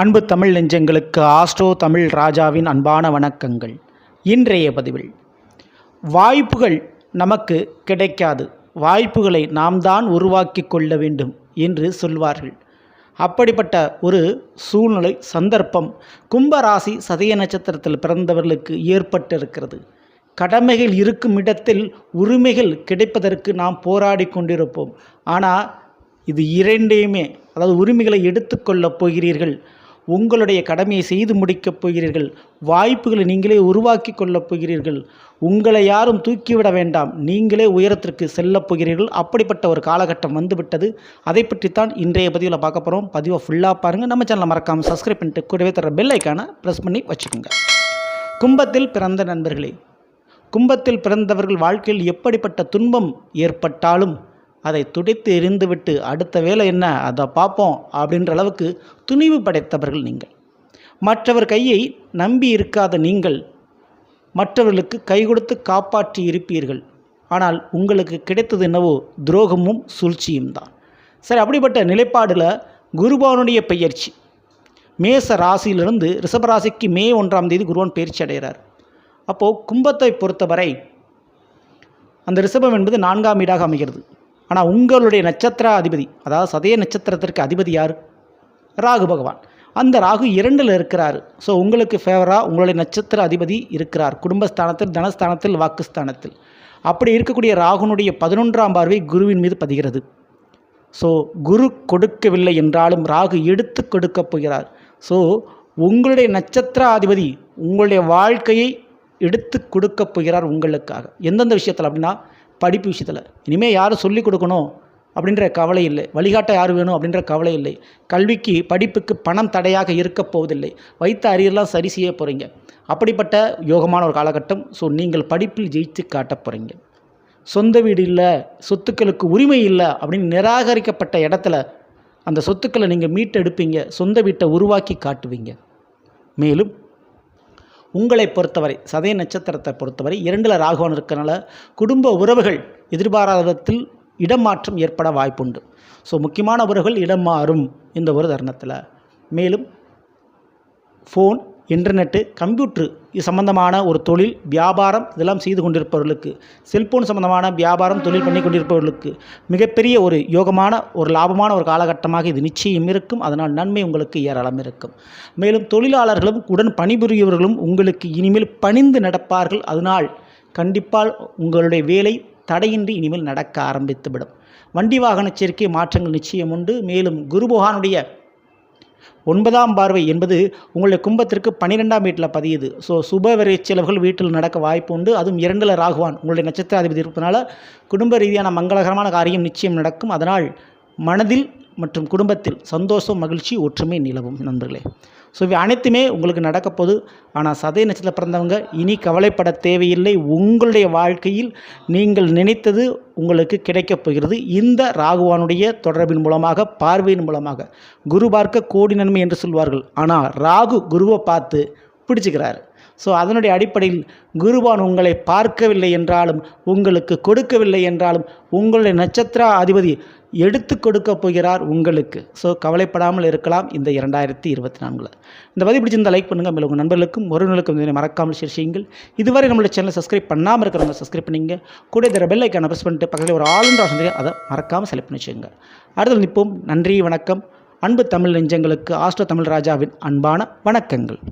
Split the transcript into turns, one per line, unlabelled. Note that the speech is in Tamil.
அன்பு தமிழ் நெஞ்சங்களுக்கு ஆஸ்ட்ரோ தமிழ் ராஜாவின் அன்பான வணக்கங்கள். இன்றைய பதிவில் வாய்ப்புகள் நமக்கு கிடைக்காது. வாய்ப்புகளை நாம் தான் உருவாக்கி கொள்ள வேண்டும் என்று சொல்வார்கள். அப்படிப்பட்ட ஒரு சூழ்நிலை சந்தர்ப்பம் கும்பராசி சதய நட்சத்திரத்தில் பிறந்தவர்களுக்கு ஏற்பட்டிருக்கிறது. கடமைகள் இருக்கும் இடத்தில் உரிமைகள் கிடைப்பதற்கு நாம் போராடி கொண்டிருப்போம். ஆனால் இது இரண்டையுமே அதாவது உரிமைகளை எடுத்துக்கொள்ளப் போகிறீர்கள். உங்களுடைய கடமையை செய்து முடிக்கப் போகிறீர்கள். வாய்ப்புகளை நீங்களே உருவாக்கி கொள்ளப் போகிறீர்கள். உங்களை யாரும் தூக்கிவிட வேண்டாம். நீங்களே உயரத்திற்கு செல்லப் போகிறீர்கள். அப்படிப்பட்ட ஒரு காலகட்டம் வந்துவிட்டது. அதை பற்றித்தான் இன்றைய பதிவில் பார்க்க போகிறோம் பதிவை ஃபுல்லாக பாருங்கள் நம்ம சேனலை மறக்காமல் சப்ஸ்கிரைப் பண்ணிட்டு கூடவே தர பெல் ஐக்கானை ப்ரெஸ் பண்ணி வச்சுக்கோங்க. கும்பத்தில் பிறந்த நண்பர்களே கும்பத்தில் பிறந்தவர்கள் வாழ்க்கையில் எப்படிப்பட்ட துன்பம் ஏற்பட்டாலும் அதை துடைத்து எரிந்துவிட்டு அடுத்த வேலை என்ன? அதை பார்ப்போம் அப்படின்ற அளவுக்கு துணிவு படைத்தவர்கள் நீங்கள். மற்றவர் கையை நம்பி இருக்காத நீங்கள் மற்றவர்களுக்கு கை கொடுத்து காப்பாற்றி இருப்பீர்கள். ஆனால் உங்களுக்கு கிடைத்தது என்னவோ துரோகமும் சூழ்ச்சியும் தான். சரி அப்படிப்பட்ட நிலைப்பாடில் குருபவனுடைய பெயர்ச்சி. மேச ராசியிலிருந்து ரிஷபராசிக்கு மே ஒன்றாம் தேதி குருவான் பயிற்சி அடைகிறார். அப்போது கும்பத்தை பொறுத்தவரை அந்த ரிஷபம் என்பது நான்காம் வீடாக அமைகிறது. ஆனால் உங்களுடைய நட்சத்திர அதிபதி அதாவது சதய நட்சத்திரத்திற்கு அதிபதி யார்? ராகு பகவான். அந்த ராகு இரண்டில் இருக்கிறார். ஸோ உங்களுக்கு ஃபேவராக உங்களுடைய நட்சத்திர அதிபதி இருக்கிறார். குடும்பஸ்தானத்தில் தனஸ்தானத்தில் வாக்குஸ்தானத்தில். அப்படி இருக்கக்கூடிய ராகுனுடைய பதினொன்றாம் பார்வை குருவின் மீது பதிகிறது. ஸோ குரு கொடுக்கவில்லை என்றாலும் ராகு எடுத்து கொடுக்கப் போகிறார். ஸோ உங்களுடைய நட்சத்திர அதிபதி உங்களுடைய வாழ்க்கையை எடுத்து கொடுக்கப் போகிறார் உங்களுக்காக. எந்தெந்த விஷயத்தில் அப்படின்னா படிப்பு விஷயத்தில். இனிமேல் யாரும் சொல்லிக் கொடுக்கணும் அப்படின்ற கவலை இல்லை. வழிகாட்ட யார் வேணும் அப்படின்ற கவலை இல்லை. கல்விக்கு படிப்புக்கு பணம் தடையாக இருக்க போவதில்லை. வைத்த அரியெல்லாம் சரி செய்ய போகிறீங்க அப்படிப்பட்ட யோகமான ஒரு காலகட்டம். ஸோ நீங்கள் படிப்பில் ஜெயித்து காட்ட போகிறீங்க சொந்த வீடு இல்லை சொத்துக்களுக்கு உரிமை இல்லை அப்படின்னு நிராகரிக்கப்பட்ட இடத்துல அந்த சொத்துக்களை நீங்கள் மீட்டெடுப்பீங்க. சொந்த வீட்டை உருவாக்கி காட்டுவீங்க. மேலும் உங்களை பொறுத்தவரை சதய நட்சத்திரத்தை பொறுத்தவரை இரண்டில் ராகவன் இருக்கிறனால குடும்ப உறவுகள் எதிர்பாராத விதத்தில் இடம் மாற்றம் ஏற்பட வாய்ப்புண்டு. ஸோ முக்கியமான உறவுகள் இடம் மாறும் இந்த ஒரு தருணத்தில். மேலும் ஃபோன் இன்டர்நெட்டு கம்ப்யூட்ரு இது சம்பந்தமான ஒரு தொழில் வியாபாரம் இதெல்லாம் செய்து கொண்டிருப்பவர்களுக்கு. செல்போன் சம்பந்தமான வியாபாரம் தொழில் பண்ணி கொண்டிருப்பவர்களுக்கு மிகப்பெரிய ஒரு யோகமான ஒரு லாபமான ஒரு காலகட்டமாக இது நிச்சயம் இருக்கும். அதனால் நன்மை உங்களுக்கு ஏராளம் இருக்கும். மேலும் தொழிலாளர்களும் உடன் பணிபுரியவர்களும் உங்களுக்கு இனிமேல் பணிந்து நடப்பார்கள். அதனால் கண்டிப்பாக உங்களுடைய வேலை தடையின்றி இனிமேல் நடக்க ஆரம்பித்துவிடும். வண்டி வாகன சேர்க்கை மாற்றங்கள் நிச்சயம் உண்டு. மேலும் குருபகவானுடைய ஒன்பதாம் பார்வை என்பது உங்களுடைய கும்பத்திற்கு பன்னிரெண்டாம் வீட்டில் பதியுது. ஸோ சுப செலவுகள் வீட்டில் நடக்க வாய்ப்பு உண்டு. அதுவும் இரண்டில் ராகுவான் உங்களுடைய நட்சத்திராதிபதி இருப்பதனால குடும்ப ரீதியான மங்களகரமான காரியம் நிச்சயம் நடக்கும். அதனால் மனதில் மற்றும் குடும்பத்தில் சந்தோஷம் மகிழ்ச்சி ஒற்றுமை நிலவும். நண்பர்களே. ஸோ இவை அனைத்துமே உங்களுக்கு நடக்கப்போகுது ஆனால் சதய நட்சத்திரம் பிறந்தவங்க இனி கவலைப்பட தேவையில்லை. உங்களுடைய வாழ்க்கையில் நீங்கள் நினைத்தது உங்களுக்கு கிடைக்கப் போகிறது. இந்த ராகுவானுடைய தொடர்பின் மூலமாக பார்வையின் மூலமாக குரு பார்க்க கோடி நன்மை என்று சொல்வார்கள். ஆனால் ராகு குருவை பார்த்து பிடிச்சிக்கிறார். ஸோ அதனுடைய அடிப்படையில் குருவான் உங்களை பார்க்கவில்லை என்றாலும் உங்களுக்கு கொடுக்கவில்லை என்றாலும் உங்களுடைய நட்சத்திர அதிபதி எடுத்து கொடுக்க போகிறார் உங்களுக்கு. ஸோ கவலைப்படாமல் இருக்கலாம் இந்த இரண்டாயிரத்தி இருபத்தி நான்கில். இந்த பதிவு பிடிச்சிருந்தால் லைக் பண்ணுங்கள் மேலும் உங்கள் நண்பர்களுக்கும் உறவினர்களுக்கும் இதனை மறக்காமல் ஷேர் செய்யுங்கள். இதுவரை நம்மளுடைய சேனலை சப்ஸ்கிரைப் பண்ணாமல் இருக்கிறவங்க சப்ஸ்கிரைப் பண்ணிங்க. கூட தர பெல் ஐக்கான ப்ரெஸ் பண்ணிட்டு பக்கத்தில் ஒரு ஆளுன்ற ஆப்ஷன் அதை மறக்காமல் செலக்ட் பண்ணி வச்சுங்க அடுத்து நிற்போம். நன்றி வணக்கம். அன்பு தமிழ் நெஞ்சங்களுக்கு ஆஸ்ட்ரோ தமிழ் ராஜாவின் அன்பான வணக்கங்கள்.